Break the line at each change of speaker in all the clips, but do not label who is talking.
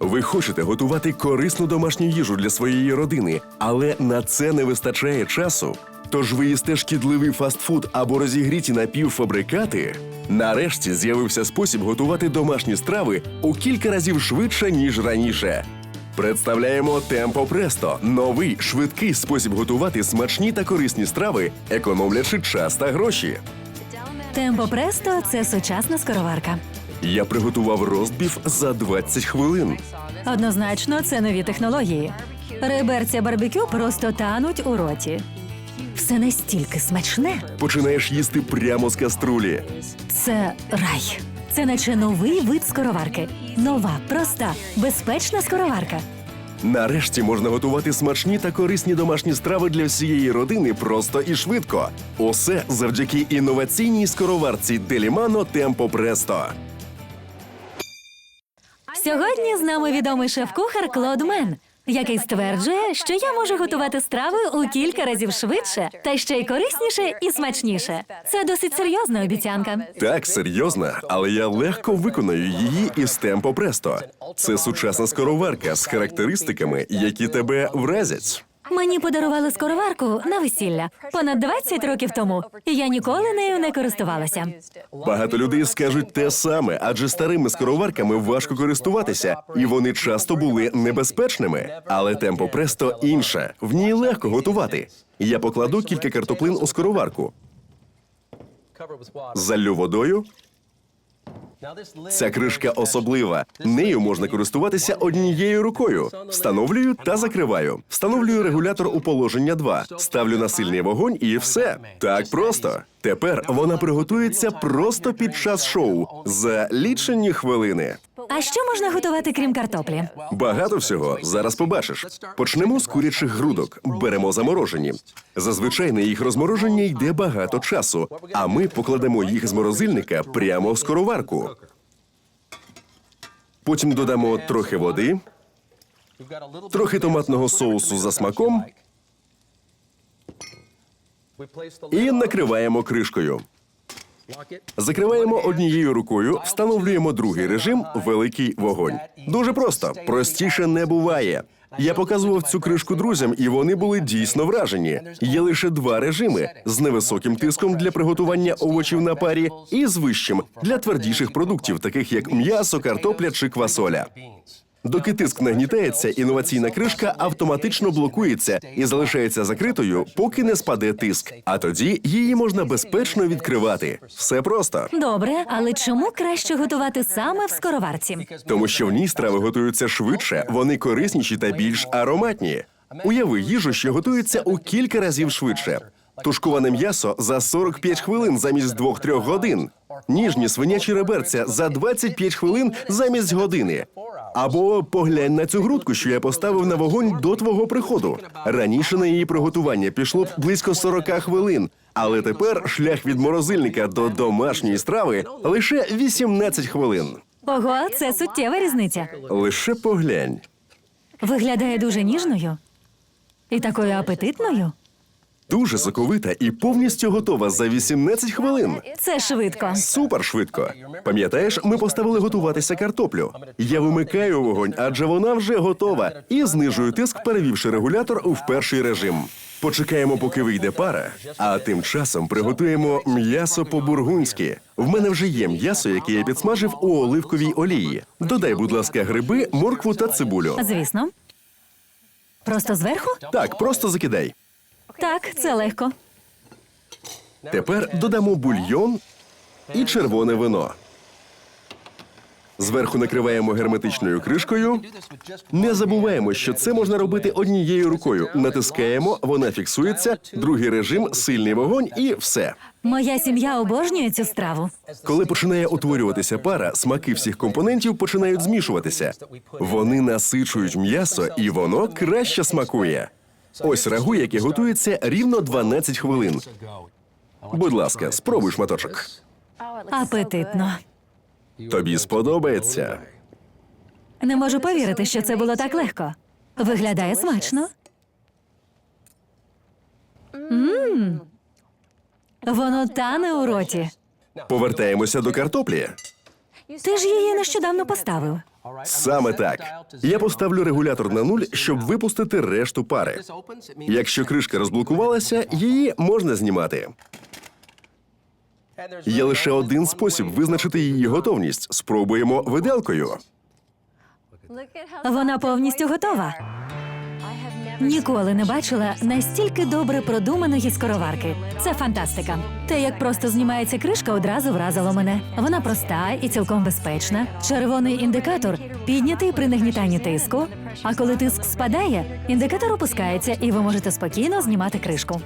Ви хочете готувати корисну домашню їжу для своєї родини, але на це не вистачає часу. Тож ви їсте шкідливий фастфуд або розігріті напівфабрикати. Нарешті з'явився спосіб готувати домашні страви у кілька разів швидше, ніж раніше. Представляємо Темпо Престо новий швидкий спосіб готувати смачні та корисні страви, економлячи час та гроші.
Темпо Престо це сучасна скороварка.
Я приготував ростбіф за 20 хвилин.
Однозначно, це нові технології. Реберця барбекю просто тануть у роті. Все настільки смачне.
Починаєш їсти прямо з каструлі.
Це рай. Це наче новий вид скороварки. Нова, проста, безпечна скороварка.
Нарешті можна готувати смачні та корисні домашні страви для всієї родини просто і швидко. Усе завдяки інноваційній скороварці Делімано Темпо Престо.
Сьогодні з нами відомий шеф-кухар Клод Мен, який стверджує, що я можу готувати страви у кілька разів швидше та ще й корисніше і смачніше. Це досить серйозна обіцянка.
Так, серйозна, але я легко виконаю її із Темпо Престо. Це сучасна скороварка з характеристиками, які тебе вразять.
Мені подарували скороварку на весілля понад 20 років тому, і я ніколи нею не користувалася.
Багато людей скажуть те саме, адже старими скороварками важко користуватися, і вони часто були небезпечними. Але темпо престо інше. В ній легко готувати. Я покладу кілька картоплин у скороварку, залю водою. Ця кришка особлива. Нею можна користуватися однією рукою. Встановлюю та закриваю. Встановлюю регулятор у положення 2. Ставлю на сильний вогонь і все. Так просто. Тепер вона приготується просто під час шоу за лічені хвилини.
А що можна готувати крім картоплі?
Багато всього зараз побачиш. Почнемо з курячих грудок. Беремо заморожені. Зазвичай на їх розмороження йде багато часу, а ми покладемо їх з морозильника прямо в скороварку. Потім додамо трохи води, трохи томатного соусу за смаком і накриваємо кришкою. Закриваємо однією рукою, встановлюємо другий режим великий вогонь. Дуже просто, простіше не буває. Я показував цю кришку друзям, і вони були дійсно вражені. Є лише два режими: з невисоким тиском для приготування овочів на парі, і з вищим для твердіших продуктів, таких як м'ясо, картопля чи квасоля. Доки тиск нагнітається, інноваційна кришка автоматично блокується і залишається закритою, поки не спаде тиск. А тоді її можна безпечно відкривати. Все просто,
Добре, але чому краще готувати саме в скороварці?
тому що в ній страви готуються швидше, вони корисніші та більш ароматні. Уяви їжу, що готується у кілька разів швидше. Тушковане м'ясо за 45 хвилин замість 2-3 годин. Ніжні свинячі реберця за 25 хвилин замість години. Або поглянь на цю грудку, що я поставив на вогонь до твого приходу. Раніше на її приготування пішло б близько 40 хвилин. Але тепер шлях від морозильника до домашньої страви лише 18 хвилин.
Ого, це суттєва різниця.
Лише поглянь.
Виглядає дуже ніжною і такою апетитною.
Дуже соковита і повністю готова за 18 хвилин.
Це швидко.
Супер швидко. Пам'ятаєш, ми поставили готуватися картоплю. Я вимикаю вогонь, адже вона вже готова, і знижую тиск, перевівши регулятор у перший режим. Почекаємо, поки вийде пара, а тим часом приготуємо м'ясо по-бургунськи. В мене вже є м'ясо, яке я підсмажив у оливковій олії. Додай, будь ласка, гриби, моркву та цибулю.
Звісно. Просто зверху?
Так, просто закидай.
Так, це легко.
Тепер додамо бульйон і червоне вино. Зверху накриваємо герметичною кришкою. Не забуваємо, що це можна робити однією рукою. Натискаємо, вона фіксується, другий режим, сильний вогонь і все.
Моя сім'я обожнює цю страву.
Коли починає утворюватися пара, смаки всіх компонентів починають змішуватися. Вони насичують м'ясо, і воно краще смакує. Ось рагу, яке готується рівно 12 хвилин. Будь ласка, спробуй шматочок.
Апетитно.
Тобі сподобається.
Не можу повірити, що це було так легко. Виглядає смачно. Мм. Воно тане у роті.
Повертаємося до картоплі.
Ти ж її нещодавно поставив.
Саме так. Я поставлю регулятор на нуль, щоб випустити решту пари. Якщо кришка розблокувалася, її можна знімати. Є лише один спосіб визначити її готовність. Спробуємо виделкою.
Вона повністю готова. Ніколи не бачила настільки добре продуманої скороварки. Це фантастика. Те, як просто знімається кришка, одразу вразило мене. Вона проста і цілком безпечна. Червоний індикатор піднятий при нагнітанні тиску. А коли тиск спадає, індикатор опускається, і ви можете спокійно знімати кришку.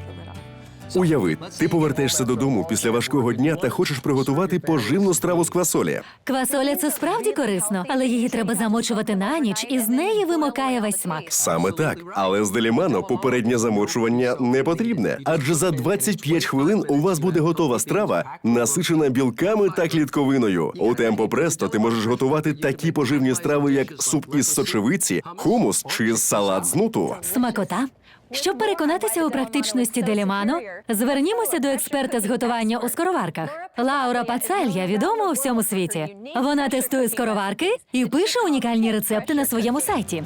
Уяви, ти повертаєшся додому після важкого дня та хочеш приготувати поживну страву з квасолі.
Квасоля це справді корисно, але її треба замочувати на ніч, і з неї вимокає весь смак.
Саме так, але з делімано попереднє замочування не потрібне, адже за 25 хвилин у вас буде готова страва, насичена білками та клітковиною. У темпо престо ти можеш готувати такі поживні страви, як суп із сочевиці, хумус чи салат з нуту.
Смакота. Щоб переконатися у практичності делімано, звернімося до експерта з готування у скороварках. Лаура Пацалья відома у всьому світі. Вона тестує скороварки і пише унікальні рецепти на своєму сайті.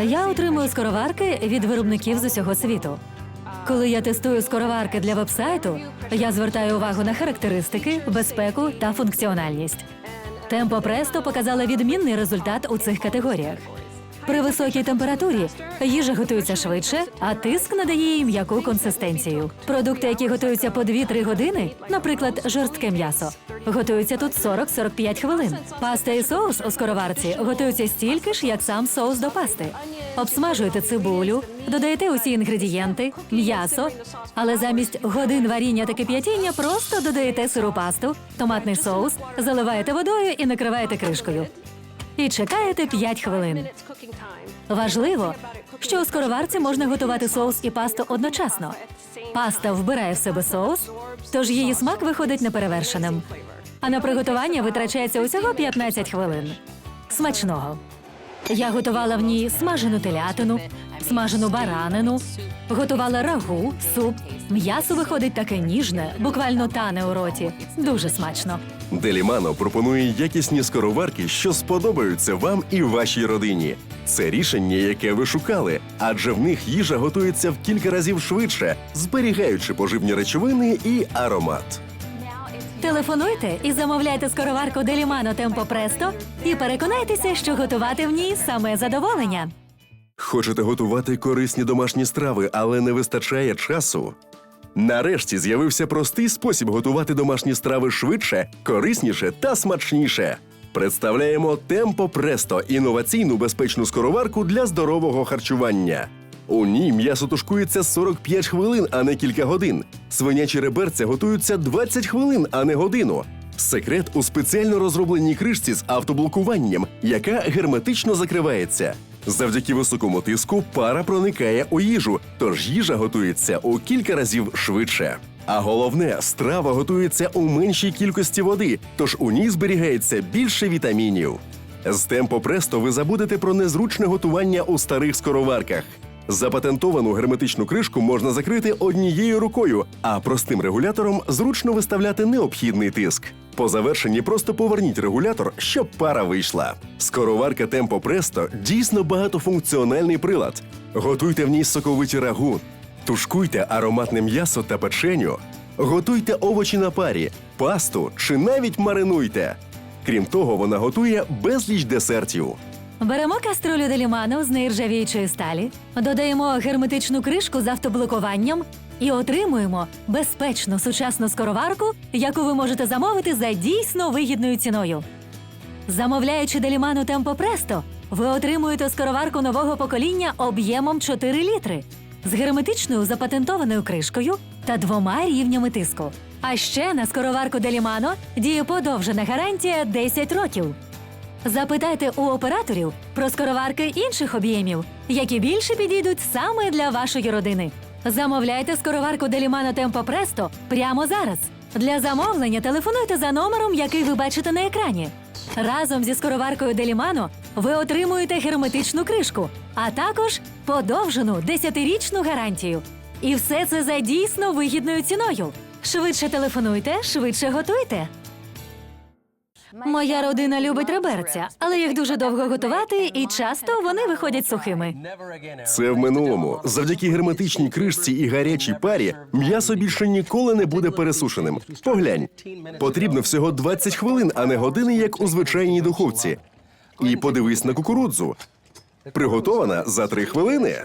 Я отримую скороварки від виробників з усього світу. Коли я тестую скороварки для вебсайту, я звертаю увагу на характеристики, безпеку та функціональність. Темпо Престо показала відмінний результат у цих категоріях. При високій температурі їжа готується швидше, а тиск надає їй м'яку консистенцію. Продукти, які готуються по 2-3 години, наприклад, жорстке м'ясо, готуються тут 40-45 хвилин. Паста і соус у скороварці готуються стільки ж, як сам соус до пасти. Обсмажуєте цибулю, додаєте усі інгредієнти, м'ясо, але замість годин варіння та кип'ятіння просто додаєте сиру пасту, томатний соус, заливаєте водою і накриваєте кришкою. І чекаєте 5 хвилин. Важливо, що у скороварці можна готувати соус і пасту одночасно. Паста вбирає в себе соус, тож її смак виходить неперевершеним. А на приготування витрачається усього 15 хвилин. Смачного. Я готувала в ній смажену телятину, смажену баранину, готувала рагу, суп. М'ясо виходить таке ніжне, буквально тане у роті. Дуже смачно.
Делімано пропонує якісні скороварки, що сподобаються вам і вашій родині. Це рішення, яке ви шукали, адже в них їжа готується в кілька разів швидше, зберігаючи поживні речовини і аромат.
Телефонуйте і замовляйте скороварку Делімано Темпо Престо і переконайтеся, що готувати в ній саме задоволення.
Хочете готувати корисні домашні страви, але не вистачає часу? Нарешті з'явився простий спосіб готувати домашні страви швидше, корисніше та смачніше. Представляємо Темпо Престо інноваційну безпечну скороварку для здорового харчування. У ній м'ясо тушкується 45 хвилин, а не кілька годин. Свинячі реберця готуються 20 хвилин, а не годину. Секрет у спеціально розробленій кришці з автоблокуванням, яка герметично закривається. Завдяки високому тиску пара проникає у їжу, тож їжа готується у кілька разів швидше. А головне, страва готується у меншій кількості води, тож у ній зберігається більше вітамінів. З темпо престо ви забудете про незручне готування у старих скороварках. Запатентовану герметичну кришку можна закрити однією рукою, а простим регулятором зручно виставляти необхідний тиск. По завершенні просто поверніть регулятор, щоб пара вийшла. Скороварка Темпо Престо дійсно багатофункціональний прилад. Готуйте в ній соковиті рагу, тушкуйте ароматне м'ясо та печеню, готуйте овочі на парі, пасту чи навіть маринуйте. Крім того, вона готує безліч десертів.
Беремо каструлю деліману з нержавіючої сталі, додаємо герметичну кришку з автоблокуванням і отримуємо безпечну сучасну скороварку, яку ви можете замовити за дійсно вигідною ціною. Замовляючи деліману Темпо Престо, ви отримуєте скороварку нового покоління об'ємом 4 літри з герметичною запатентованою кришкою та двома рівнями тиску. А ще на скороварку Делімано діє подовжена гарантія 10 років. Запитайте у операторів про скороварки інших об'ємів, які більше підійдуть саме для вашої родини. Замовляйте скороварку Делімано Темпо Престо прямо зараз. Для замовлення телефонуйте за номером, який ви бачите на екрані. Разом зі скороваркою Делімано ви отримуєте герметичну кришку, а також подовжену 10-річну гарантію. І все це за дійсно вигідною ціною. Швидше телефонуйте, швидше готуйте. Моя родина любить реберця, але їх дуже довго готувати, і часто вони виходять сухими.
Це в минулому. Завдяки герметичній кришці і гарячій парі м'ясо більше ніколи не буде пересушеним. Поглянь, потрібно всього 20 хвилин, а не години, як у звичайній духовці. І подивись на кукурудзу. Приготована за 3 хвилини.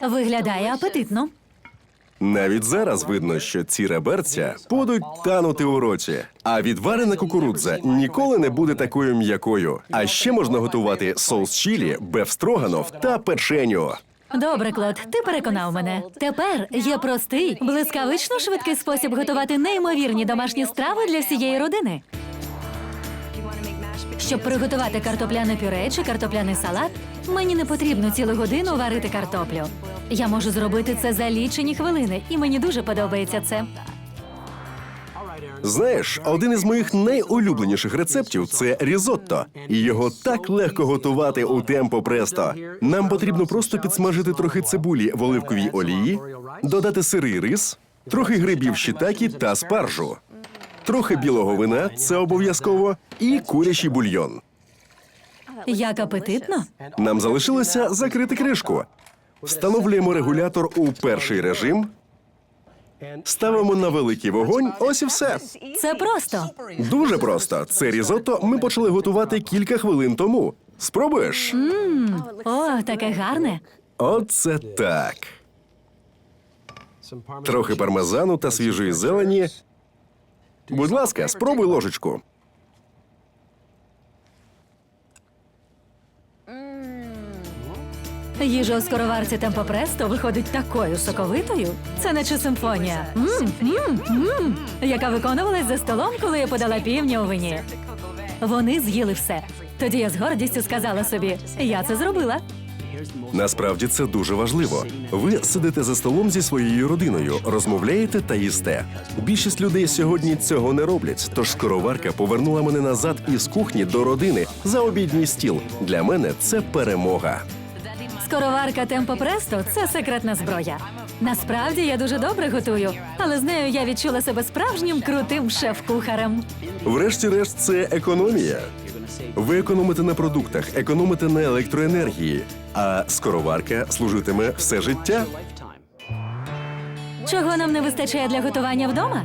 Виглядає апетитно.
Навіть зараз видно, що ці реберця будуть танути у роті. А відварена кукурудза ніколи не буде такою м'якою. А ще можна готувати соус чілі, бефстроганов та печеню.
Добре, Клод, ти переконав мене. Тепер є простий, блискавично швидкий спосіб готувати неймовірні домашні страви для всієї родини. Щоб приготувати картопляне пюре чи картопляний салат, мені не потрібно цілу годину варити картоплю. Я можу зробити це за лічені хвилини, і мені дуже подобається це.
Знаєш, один із моїх найулюбленіших рецептів це різотто. І його так легко готувати у темпо престо. Нам потрібно просто підсмажити трохи цибулі в оливковій олії, додати сирий рис, трохи грибів shiitake та спаржу, трохи білого вина це обов'язково, і курячий бульйон.
Як апетитно.
Нам залишилося закрити кришку. Встановлюємо регулятор у перший режим. Ставимо на великий вогонь. Ось і все.
Це просто.
Дуже просто. Це різотто ми почали готувати кілька хвилин тому. Спробуєш?
О, таке гарне.
Оце так. Трохи пармезану та свіжої зелені. Будь ласка, спробуй ложечку.
Їжа у скороварці Темпопресто виходить такою соковитою. Це наче симфонія. Мм, мм, мм, яка виконувалась за столом, коли я подала півня у вині. Вони з'їли все. Тоді я з гордістю сказала собі: я це зробила.
Насправді це дуже важливо. Ви сидите за столом зі своєю родиною, розмовляєте та їсте. Більшість людей сьогодні цього не роблять. Тож скороварка повернула мене назад із кухні до родини за обідній стіл. Для мене це перемога.
Скороварка Темпопресто це секретна зброя. Насправді я дуже добре готую, але з нею я відчула себе справжнім крутим шеф-кухарем.
Врешті-решт, це економія. Ви економите на продуктах, економите на електроенергії, а скороварка служитиме все життя.
Чого нам не вистачає для готування вдома?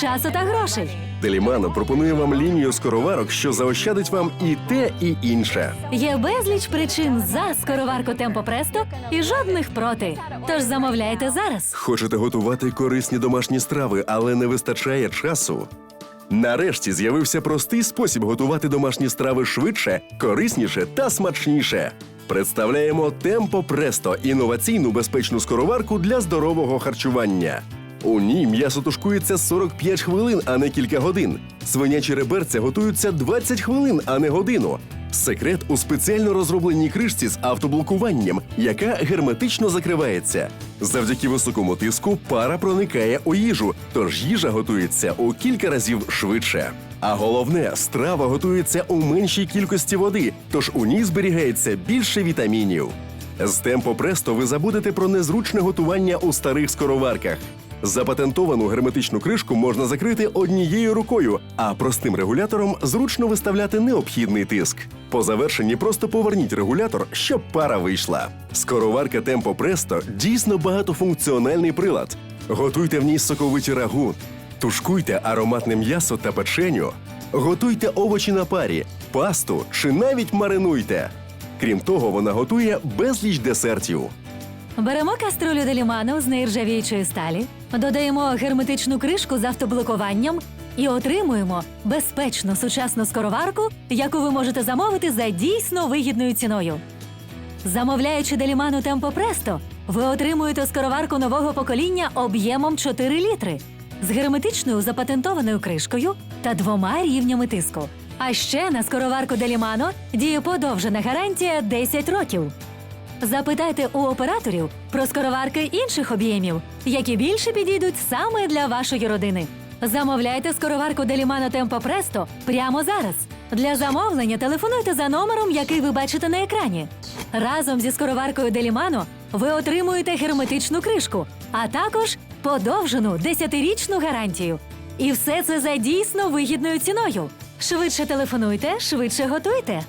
Часу та грошей.
Делімано пропонує вам лінію скороварок, що заощадить вам і те, і інше.
Є безліч причин за скороварку Темпопресто і жодних проти. Тож замовляйте зараз.
Хочете готувати корисні домашні страви, але не вистачає часу. Нарешті з'явився простий спосіб готувати домашні страви швидше, корисніше та смачніше. Представляємо Темпо Престо інноваційну безпечну скороварку для здорового харчування. У ній м'ясо тушкується 45 хвилин, а не кілька годин. Свинячі реберця готуються 20 хвилин, а не годину. Секрет у спеціально розробленій кришці з автоблокуванням, яка герметично закривається. Завдяки високому тиску пара проникає у їжу, тож їжа готується у кілька разів швидше. А головне, страва готується у меншій кількості води, тож у ній зберігається більше вітамінів. З темпо престо ви забудете про незручне готування у старих скороварках. Запатентовану герметичну кришку можна закрити однією рукою, а простим регулятором зручно виставляти необхідний тиск. По завершенні просто поверніть регулятор, щоб пара вийшла. Скороварка Темпо Престо дійсно багатофункціональний прилад. Готуйте в ній соковиті рагу, тушкуйте ароматне м'ясо та печеню, готуйте овочі на парі, пасту чи навіть маринуйте. Крім того, вона готує безліч десертів.
Беремо каструлю деліману з нержавіючої сталі, додаємо герметичну кришку з автоблокуванням і отримуємо безпечну сучасну скороварку, яку ви можете замовити за дійсно вигідною ціною. Замовляючи деліману Темпо Престо, ви отримуєте скороварку нового покоління об'ємом 4 літри з герметичною запатентованою кришкою та двома рівнями тиску. А ще на скороварку Делімано діє подовжена гарантія 10 років. Запитайте у операторів про скороварки інших об'ємів, які більше підійдуть саме для вашої родини. Замовляйте скороварку Делімано Темпо Престо прямо зараз. Для замовлення телефонуйте за номером, який ви бачите на екрані. Разом зі скороваркою Делімано ви отримуєте герметичну кришку, а також подовжену 10-річну гарантію. І все це за дійсно вигідною ціною. Швидше телефонуйте, швидше готуйте.